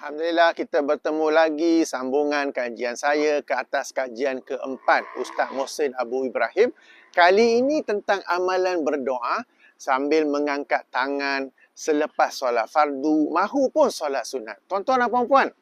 Alhamdulillah kita bertemu lagi sambungan kajian saya ke atas kajian keempat Ustaz Mohsin Abu Ibrahim. Kali ini tentang amalan berdoa sambil mengangkat tangan selepas solat fardu mahupun solat sunat. Tuan-tuan dan puan-puan,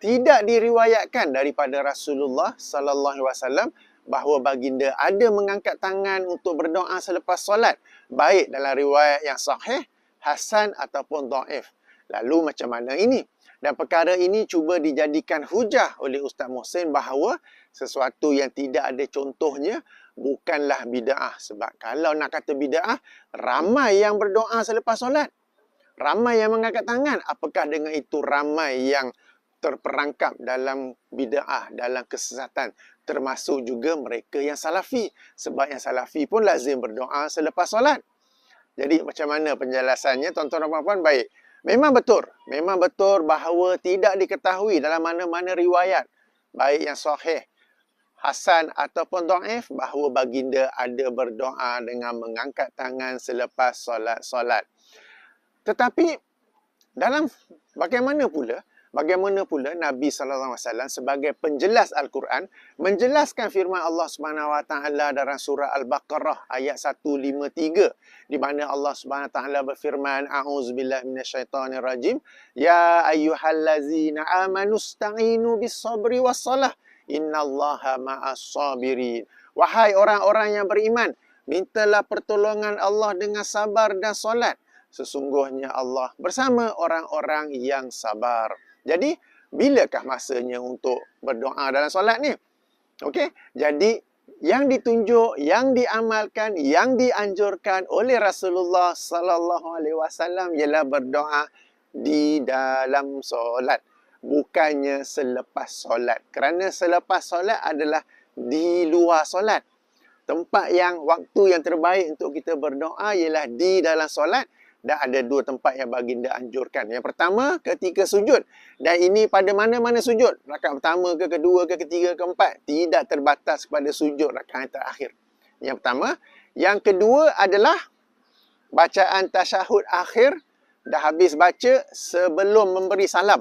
tidak diriwayatkan daripada Rasulullah sallallahu alaihi wasallam bahawa baginda ada mengangkat tangan untuk berdoa selepas solat, baik dalam riwayat yang sahih, hasan ataupun dhaif. Lalu macam mana ini? Dan perkara ini cuba dijadikan hujah oleh Ustaz Mohsin bahawa sesuatu yang tidak ada contohnya bukanlah bida'ah. Sebab kalau nak kata bida'ah, ramai yang berdoa selepas solat. Ramai yang mengangkat tangan. Apakah dengan itu ramai yang terperangkap dalam bida'ah, dalam kesesatan. Termasuk juga mereka yang salafi. Sebab yang salafi pun lazim berdoa selepas solat. Jadi macam mana penjelasannya tuan-tuan dan puan-puan? Baik. Memang betul. Memang betul bahawa tidak diketahui dalam mana-mana riwayat. Baik yang sahih, hasan ataupun da'if bahawa baginda ada berdoa dengan mengangkat tangan selepas solat-solat. Tetapi dalam bagaimana pula Bagaimana pula Nabi sallallahu alaihi wasallam sebagai penjelas Al-Quran menjelaskan firman Allah Subhanahu wa taala dalam surah Al-Baqarah ayat 153 di mana Allah Subhanahu wa taala berfirman a'udzubillahi minasyaitonirrajim. Ya ayyuhallazina amanu sta'inu bis-sabri was-salah. Innallaha ma'as sabirin wahai orang-orang yang beriman mintalah pertolongan Allah dengan sabar dan solat. Sesungguhnya Allah bersama orang-orang yang sabar jadi, bilakah masanya untuk berdoa dalam solat ni? Okey, jadi yang ditunjuk, yang diamalkan, yang dianjurkan oleh Rasulullah sallallahu alaihi wasallam ialah berdoa di dalam solat, bukannya selepas solat. Kerana selepas solat adalah di luar solat. Tempat yang waktu yang terbaik untuk kita berdoa ialah di dalam solat dan ada dua tempat yang baginda anjurkan. Yang pertama ketika sujud. Dan ini pada mana-mana sujud. Rakaat pertama ke kedua ke ketiga ke keempat. Tidak terbatas kepada sujud rakaat terakhir. Yang pertama. Yang kedua adalah bacaan tasyahud akhir. Dah habis baca sebelum memberi salam.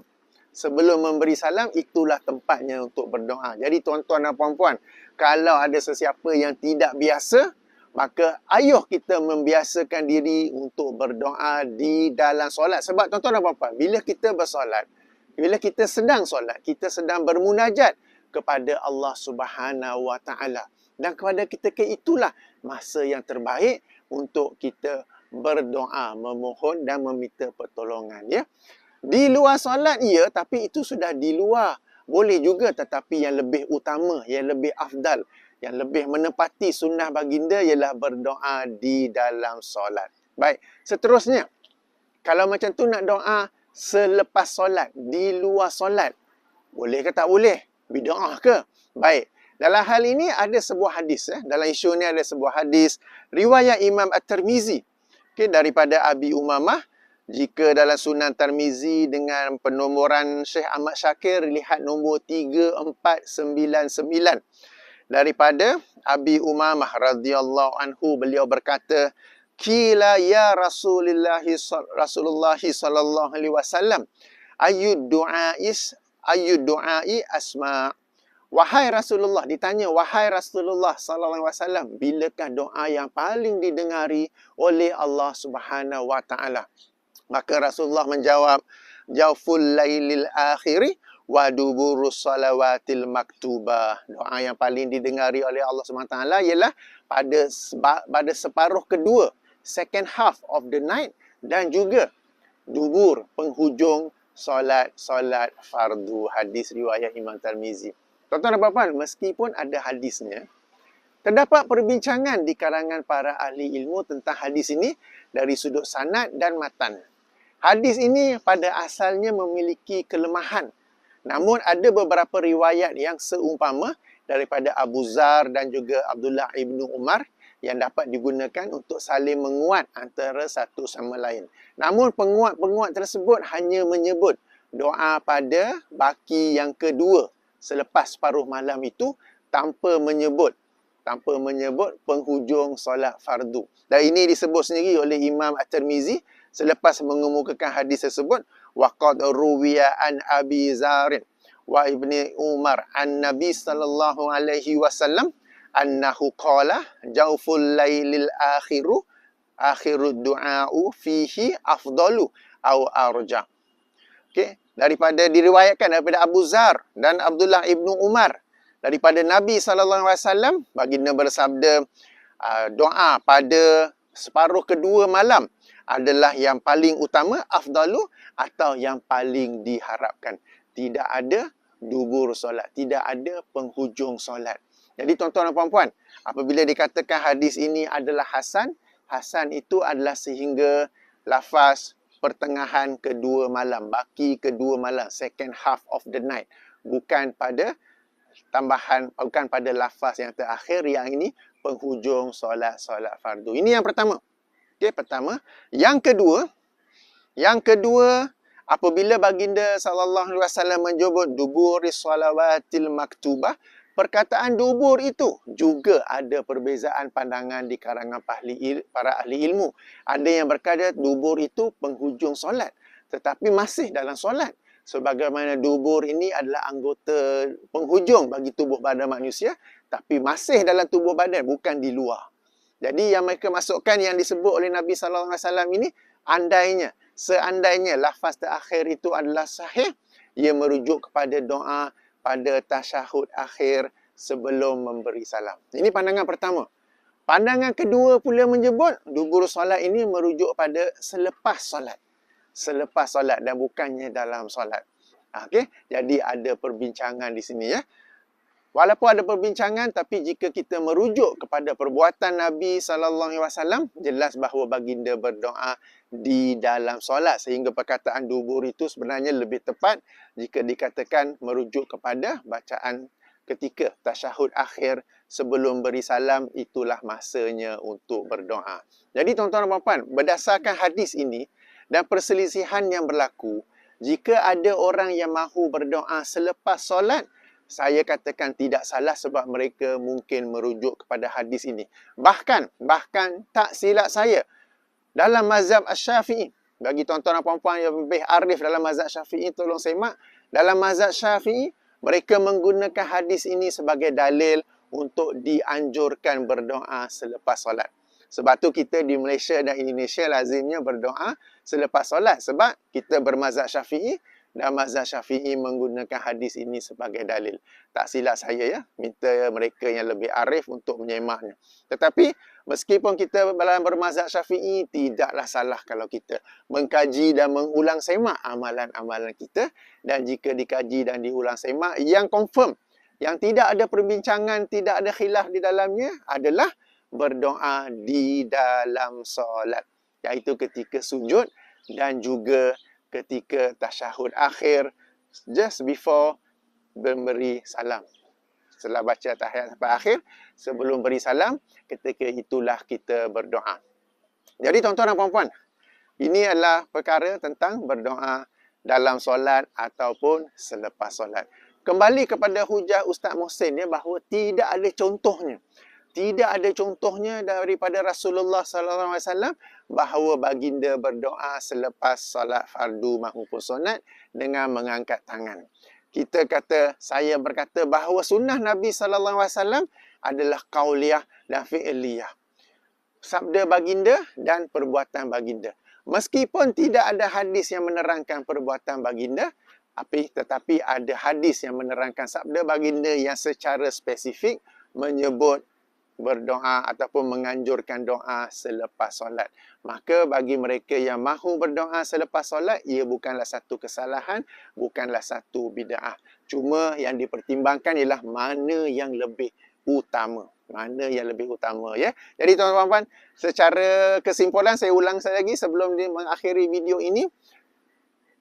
Sebelum memberi salam, itulah tempatnya untuk berdoa. Jadi tuan-tuan dan puan-puan, kalau ada sesiapa yang tidak biasa, maka ayuh kita membiasakan diri untuk berdoa di dalam solat. Sebab tuan-tuan dan puan-puan, bila kita bersolat, bila kita sedang solat, kita sedang bermunajat kepada Allah Subhanahu Wa Taala. Dan kepada kita ke itulah masa yang terbaik untuk kita berdoa, memohon dan meminta pertolongan ya. Di luar solat ya, tapi itu sudah di luar. Boleh juga tetapi yang lebih utama, yang lebih afdal yang lebih menepati sunnah baginda ialah berdoa di dalam solat. Baik, seterusnya. Kalau macam tu nak doa selepas solat, di luar solat. Boleh ke tak boleh? Bida'ah ke? Baik. Dalam hal ini ada sebuah hadis. Eh. Dalam isu ni ada sebuah hadis. Riwayat Imam At-Tirmizi. Okay, daripada Abi Umamah. Jika dalam sunan Tirmizi dengan penomoran Syekh Ahmad Syakir, lihat nombor 3499 daripada Abi Umamah radhiyallahu anhu beliau berkata kila ya Rasulullah Rasulullah sallallahu alaihi wasallam ayu du'ais ayu du'ai asma. Wahai Rasulullah ditanya wahai Rasulullah sallallahu alaihi wasallam bilakah doa yang paling didengari oleh Allah Subhanahu wa taala? Maka Rasulullah menjawab jauful lailil akhiri wa duburus salawatil maktubah. Doa yang paling didengari oleh Allah SWT ialah pada pada separuh kedua, second half of the night dan juga dubur penghujung solat-solat fardu hadis riwayat Imam Tirmizi. Tuan-tuan dan puan meskipun ada hadisnya, terdapat perbincangan di kalangan para ahli ilmu tentang hadis ini dari sudut sanad dan matan. Hadis ini pada asalnya memiliki kelemahan Namun ada beberapa riwayat yang seumpama daripada Abu Zar dan juga Abdullah ibnu Umar yang dapat digunakan untuk saling menguat antara satu sama lain. Namun penguat-penguat tersebut hanya menyebut doa pada baki yang kedua selepas paruh malam itu tanpa menyebut tanpa menyebut penghujung solat fardu. Dan ini disebut sendiri oleh Imam At-Tirmizi selepas mengemukakan hadis tersebut wa qad ruwiya an Abi Zar wa Ibni Umar an Nabi sallallahu alaihi wasallam annahu qala jawful lailil akhiru akhirud du'a'u fihi afdalu au arja. Okey, daripada diriwayatkan daripada Abu Zar dan Abdullah ibnu Umar. Daripada Nabi sallallahu alaihi wasallam baginda bersabda uh, doa pada separuh kedua malam adalah yang paling utama afdalu atau yang paling diharapkan. Tidak ada dubur solat, tidak ada penghujung solat. Jadi tuan-tuan dan puan-puan, apabila dikatakan hadis ini adalah hasan, hasan itu adalah sehingga lafaz pertengahan kedua malam, baki kedua malam, second half of the night. Bukan pada tambahan, bukan pada lafaz yang terakhir yang ini penghujung solat-solat fardu. Ini yang pertama. Okey, pertama. Yang kedua, yang kedua, apabila baginda sallallahu alaihi wasallam menyebut duburi salawatil maktubah, perkataan dubur itu juga ada perbezaan pandangan di kalangan para ahli ilmu. Ada yang berkata dubur itu penghujung solat tetapi masih dalam solat. Sebagaimana dubur ini adalah anggota penghujung bagi tubuh badan manusia tapi masih dalam tubuh badan bukan di luar. Jadi yang mereka masukkan yang disebut oleh Nabi sallallahu alaihi wasallam ini andainya seandainya lafaz terakhir itu adalah sahih ia merujuk kepada doa pada tasyahud akhir sebelum memberi salam. Ini pandangan pertama. Pandangan kedua pula menyebut dubur solat ini merujuk pada selepas solat. Selepas solat dan bukannya dalam solat. Okey, jadi ada perbincangan di sini ya. Walaupun ada perbincangan tapi jika kita merujuk kepada perbuatan Nabi sallallahu alaihi wasallam jelas bahawa baginda berdoa di dalam solat sehingga perkataan dubur itu sebenarnya lebih tepat jika dikatakan merujuk kepada bacaan ketika tasyahud akhir sebelum beri salam itulah masanya untuk berdoa. Jadi tuan-tuan dan puan-puan, berdasarkan hadis ini dan perselisihan yang berlaku, jika ada orang yang mahu berdoa selepas solat saya katakan tidak salah sebab mereka mungkin merujuk kepada hadis ini. Bahkan, bahkan tak silap saya. Dalam mazhab Syafi'i, bagi tuan-tuan dan puan-puan yang lebih arif dalam mazhab Syafi'i, tolong semak. Dalam mazhab Syafi'i, mereka menggunakan hadis ini sebagai dalil untuk dianjurkan berdoa selepas solat. Sebab tu kita di Malaysia dan Indonesia lazimnya berdoa selepas solat. Sebab kita bermazhab syafi'i dan mazhab syafi'i menggunakan hadis ini sebagai dalil. Tak silap saya ya, minta mereka yang lebih arif untuk menyemaknya. Tetapi meskipun kita dalam bermazhab syafi'i, tidaklah salah kalau kita mengkaji dan mengulang semak amalan-amalan kita. Dan jika dikaji dan diulang semak, yang confirm, yang tidak ada perbincangan, tidak ada khilaf di dalamnya adalah berdoa di dalam solat. Iaitu ketika sujud dan juga ketika tasyahud akhir just before memberi salam. Setelah baca tahiyat sampai akhir, sebelum beri salam, ketika itulah kita berdoa. Jadi tuan-tuan dan puan-puan, ini adalah perkara tentang berdoa dalam solat ataupun selepas solat. Kembali kepada hujah Ustaz Mohsin ya, bahawa tidak ada contohnya tidak ada contohnya daripada Rasulullah sallallahu alaihi wasallam bahawa baginda berdoa selepas solat fardu maupun sunat dengan mengangkat tangan. Kita kata saya berkata bahawa sunnah Nabi sallallahu alaihi wasallam adalah qauliyah dan fi'liyah. Sabda baginda dan perbuatan baginda. Meskipun tidak ada hadis yang menerangkan perbuatan baginda, tapi tetapi ada hadis yang menerangkan sabda baginda yang secara spesifik menyebut berdoa ataupun menganjurkan doa selepas solat. Maka bagi mereka yang mahu berdoa selepas solat, ia bukanlah satu kesalahan, bukanlah satu bid'ah. Cuma yang dipertimbangkan ialah mana yang lebih utama. Mana yang lebih utama ya. Jadi tuan-tuan secara kesimpulan saya ulang sekali lagi sebelum mengakhiri video ini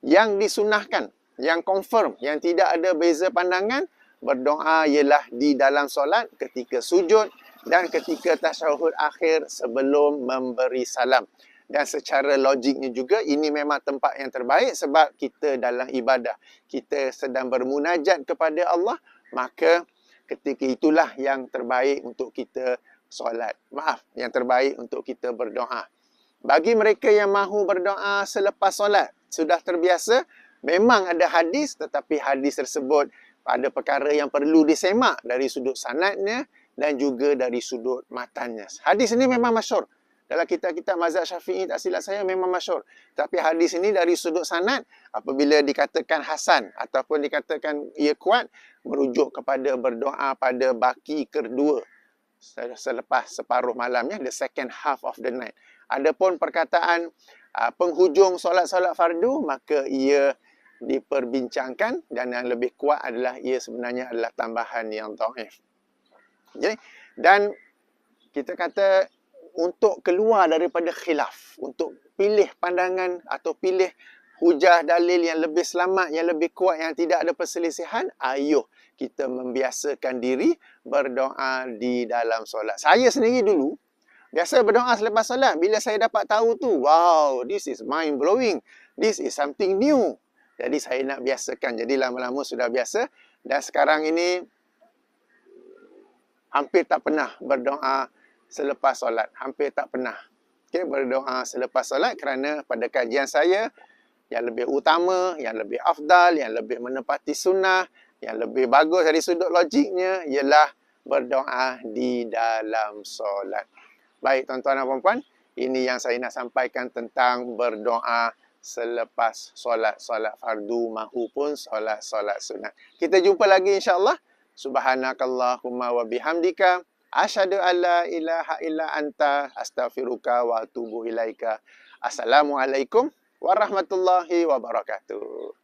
yang disunahkan, yang confirm, yang tidak ada beza pandangan berdoa ialah di dalam solat ketika sujud dan ketika tasyahud akhir sebelum memberi salam. Dan secara logiknya juga ini memang tempat yang terbaik sebab kita dalam ibadah. Kita sedang bermunajat kepada Allah, maka ketika itulah yang terbaik untuk kita solat. Maaf, yang terbaik untuk kita berdoa. Bagi mereka yang mahu berdoa selepas solat, sudah terbiasa, memang ada hadis tetapi hadis tersebut ada perkara yang perlu disemak dari sudut sanadnya dan juga dari sudut matanya. Hadis ini memang masyur. Dalam kitab-kitab mazhab syafi'i tak silap saya memang masyur. Tapi hadis ini dari sudut sanad apabila dikatakan hasan ataupun dikatakan ia kuat merujuk kepada berdoa pada baki kedua selepas separuh malamnya the second half of the night. Adapun perkataan uh, penghujung solat-solat fardu maka ia diperbincangkan dan yang lebih kuat adalah ia sebenarnya adalah tambahan yang dhaif. Jadi dan kita kata untuk keluar daripada khilaf, untuk pilih pandangan atau pilih hujah dalil yang lebih selamat, yang lebih kuat, yang tidak ada perselisihan, ayuh kita membiasakan diri berdoa di dalam solat. Saya sendiri dulu, biasa berdoa selepas solat. Bila saya dapat tahu tu, wow, this is mind blowing. This is something new. Jadi saya nak biasakan. Jadi lama-lama sudah biasa. Dan sekarang ini, hampir tak pernah berdoa selepas solat. Hampir tak pernah. Okay, berdoa selepas solat kerana pada kajian saya, yang lebih utama, yang lebih afdal, yang lebih menepati sunnah, yang lebih bagus dari sudut logiknya ialah berdoa di dalam solat. Baik tuan-tuan dan puan-puan, ini yang saya nak sampaikan tentang berdoa selepas solat, solat fardu mahupun solat, solat sunat. Kita jumpa lagi insyaAllah. Subhanakallahumma wa bihamdika. Asyadu an la ilaha illa anta astaghfiruka wa atubu ilaika. Assalamualaikum warahmatullahi wabarakatuh.